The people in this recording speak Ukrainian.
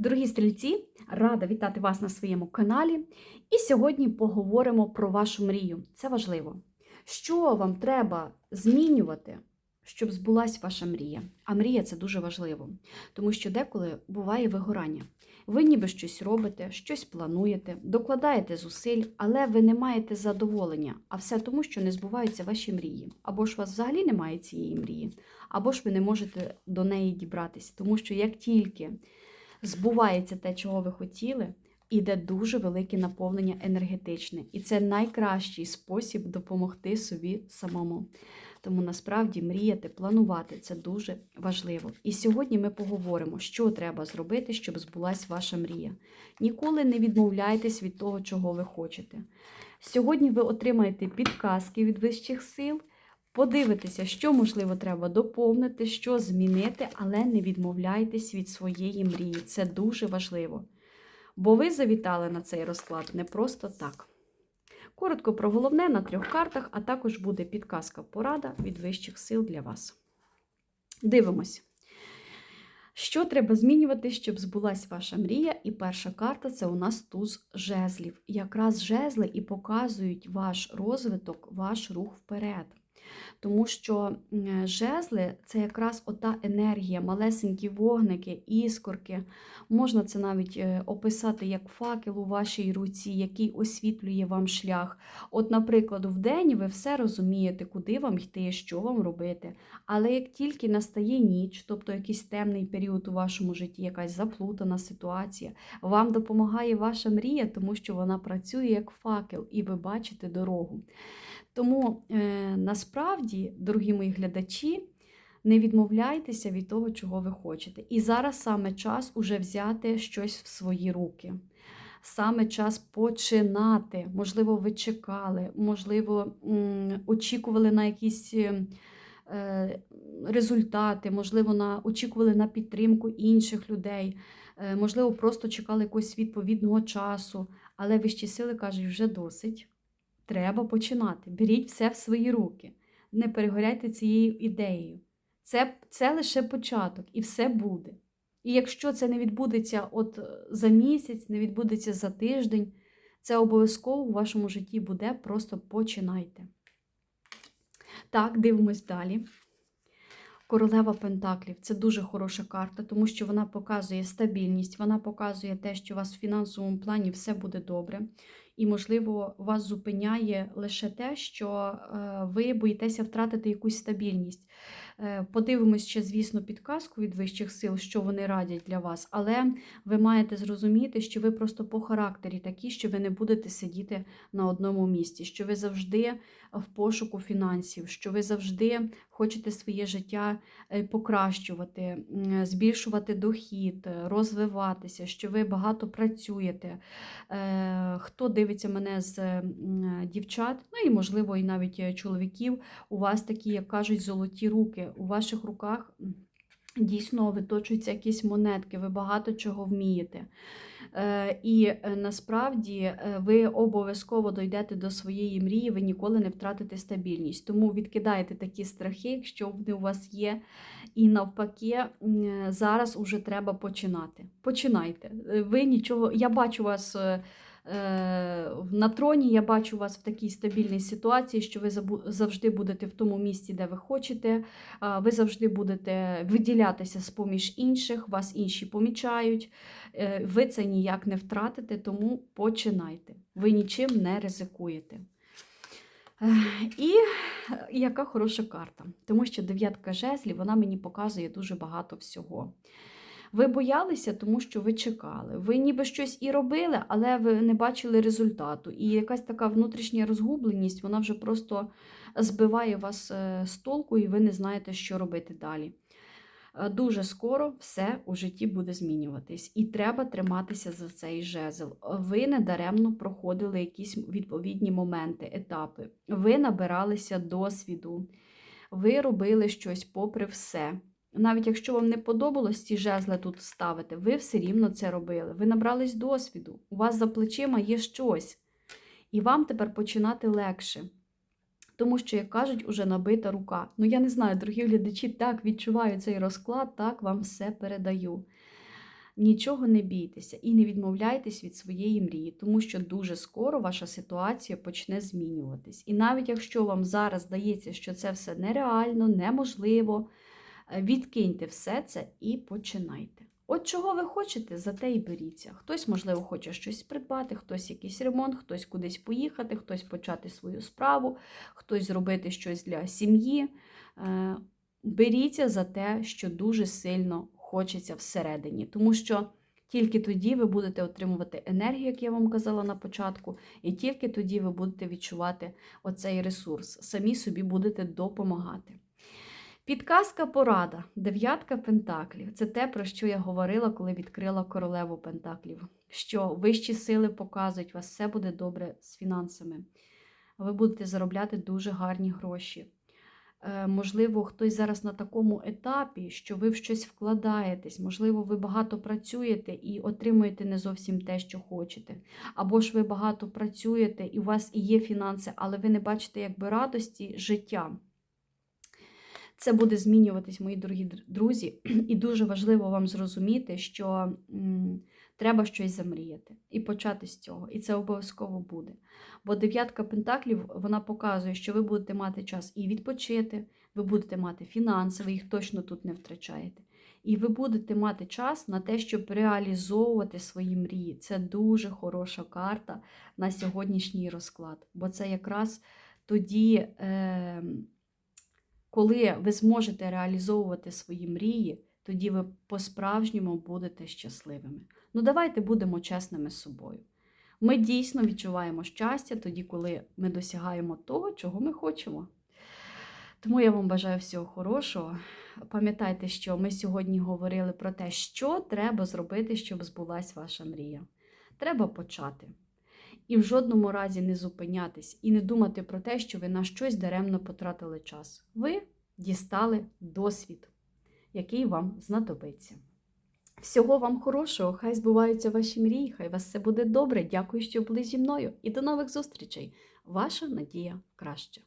Дорогі стрільці, рада вітати вас на своєму каналі. І сьогодні поговоримо про вашу мрію. Це важливо. Що вам треба змінювати, щоб збулась ваша мрія? А мрія це дуже важливо, тому що деколи буває вигорання. Ви ніби щось робите, щось плануєте, докладаєте зусиль, але ви не маєте задоволення, а все тому, що не збуваються ваші мрії. Або ж у вас взагалі немає цієї мрії, або ж ви не можете до неї дібратися. Тому що як тільки збувається те, чого ви хотіли, іде дуже велике наповнення енергетичне. І це найкращий спосіб допомогти собі самому. Тому насправді мріяти, планувати це дуже важливо. І сьогодні ми поговоримо, що треба зробити, щоб збулась ваша мрія. Ніколи не відмовляйтесь від того, чого ви хочете. Сьогодні ви отримаєте підказки від вищих сил. Подивитися, що можливо треба доповнити, що змінити, але не відмовляйтесь від своєї мрії. Це дуже важливо. Бо ви завітали на цей розклад не просто так. Коротко про головне на трьох картах, а також буде підказка порада від вищих сил для вас. Дивимось. Що треба змінювати, щоб збулась ваша мрія? І перша карта це у нас туз жезлів. Якраз жезли і показують ваш розвиток, ваш рух вперед. Тому що жезли це якраз ота енергія, малесенькі вогники, іскорки. Можна це навіть е, описати як факел у вашій руці, який освітлює вам шлях. От, наприклад, вдень ви все розумієте, куди вам йти, що вам робити. Але як тільки настає ніч, тобто якийсь темний період у вашому житті, якась заплутана ситуація, вам допомагає ваша мрія, тому що вона працює як факел, і ви бачите дорогу. Тому е, насправді, дорогі мої глядачі, не відмовляйтеся від того, чого ви хочете. І зараз саме час уже взяти щось в свої руки. Саме час починати. Можливо, ви чекали, можливо, очікували на якісь е, результати, можливо, на, очікували на підтримку інших людей, е, можливо, просто чекали якогось відповідного часу, але вищі сили кажуть, вже досить. Треба починати. Беріть все в свої руки. Не перегоряйте цією ідеєю. Це це лише початок, і все буде. І якщо це не відбудеться от за місяць, не відбудеться за тиждень, це обов'язково у вашому житті буде, просто починайте. Так, дивимось далі. Королева Пентаклів це дуже хороша карта, тому що вона показує стабільність, вона показує те, що у вас в фінансовому плані все буде добре. І, можливо, вас зупиняє лише те, що ви боїтеся втратити якусь стабільність. Е, подивимось ще, звісно, підказку від вищих сил, що вони радять для вас, але ви маєте зрозуміти, що ви просто по характері такі, що ви не будете сидіти на одному місці, що ви завжди в пошуку фінансів, що ви завжди хочете своє життя е, покращувати, збільшувати дохід, розвиватися, що ви багато працюєте. Е, хто дивиться мене з дівчат, ну і, можливо, і навіть чоловіків, у вас такі, як кажуть, золоті руки у ваших руках дійсно виточуються якісь монетки, ви багато чого вмієте. Е, і е, насправді е, ви обов'язково дойдете до своєї мрії, ви ніколи не втратите стабільність. Тому відкидайте такі страхи, якщо вони у вас є. І навпаки, зараз уже треба починати. Починайте. Ви нічого, я бачу вас. Е, на троні я бачу вас в такій стабільній ситуації, що ви завжди будете в тому місці, де ви хочете. Ви завжди будете виділятися з поміж інших, вас інші помічають. Е, ви це ніяк не втратите, тому починайте. Ви нічим не ризикуєте. Е, і яка хороша карта, тому що дев'ятка жезлів вона мені показує дуже багато всього. Ви боялися, тому що ви чекали. Ви ніби щось і робили, але ви не бачили результату. І якась така внутрішня розгубленість, вона вже просто збиває вас е, з толку, і ви не знаєте, що робити далі. Е, дуже скоро все у житті буде змінюватись, і треба триматися за цей жезл. Ви недаремно проходили якісь відповідні моменти, етапи. Ви набиралися досвіду, ви робили щось попри все. Навіть якщо вам не подобалось ці жезли тут ставити, ви все рівно це робили. Ви набрались досвіду, у вас за плечима є щось. І вам тепер починати легше. Тому що, як кажуть, уже набита рука. Ну, я не знаю, дорогі глядачі, так відчуваю цей розклад, так вам все передаю. Нічого не бійтеся і не відмовляйтесь від своєї мрії, тому що дуже скоро ваша ситуація почне змінюватись. І навіть якщо вам зараз здається, що це все нереально, неможливо, відкиньте все це і починайте. От чого ви хочете, за те й беріться. Хтось, можливо, хоче щось придбати, хтось якийсь ремонт, хтось кудись поїхати, хтось почати свою справу, хтось зробити щось для сім'ї. Е, Беріться за те, що дуже сильно хочеться всередині, тому що тільки тоді ви будете отримувати енергію, як я вам казала на початку, і тільки тоді ви будете відчувати оцей ресурс, самі собі будете допомагати. Підказка порада, дев'ятка пентаклів. Це те, про що я говорила, коли відкрила королеву пентаклів. Що вищі сили показують, у вас все буде добре з фінансами. Ви будете заробляти дуже гарні гроші. Е, Можливо, хтось зараз на такому етапі, що ви в щось вкладаєтесь, можливо, ви багато працюєте і отримуєте не зовсім те, що хочете. Або ж ви багато працюєте, і у вас і є фінанси, але ви не бачите якби радості життя. Це буде змінюватись, мої дорогі друзі, і дуже важливо вам зрозуміти, що м, треба щось замріяти і почати з цього. І це обов'язково буде. Бо дев'ятка пентаклів вона показує, що ви будете мати час і відпочити, ви будете мати фінанси, ви їх точно тут не втрачаєте. І ви будете мати час на те, щоб реалізовувати свої мрії. Це дуже хороша карта на сьогоднішній розклад. Бо це якраз тоді, е, коли ви зможете реалізовувати свої мрії, тоді ви по-справжньому будете щасливими. Ну, давайте будемо чесними з собою. Ми дійсно відчуваємо щастя тоді, коли ми досягаємо того, чого ми хочемо. Тому я вам бажаю всього хорошого. Пам'ятайте, що ми сьогодні говорили про те, що треба зробити, щоб збулась ваша мрія. Треба почати. І в жодному разі не зупинятись і не думати про те, що ви на щось даремно потратили час. Ви дістали досвід, який вам знадобиться. Всього вам хорошого, хай збуваються ваші мрії, хай вас все буде добре. Дякую, що були зі мною. І до нових зустрічей. Ваша надія краще.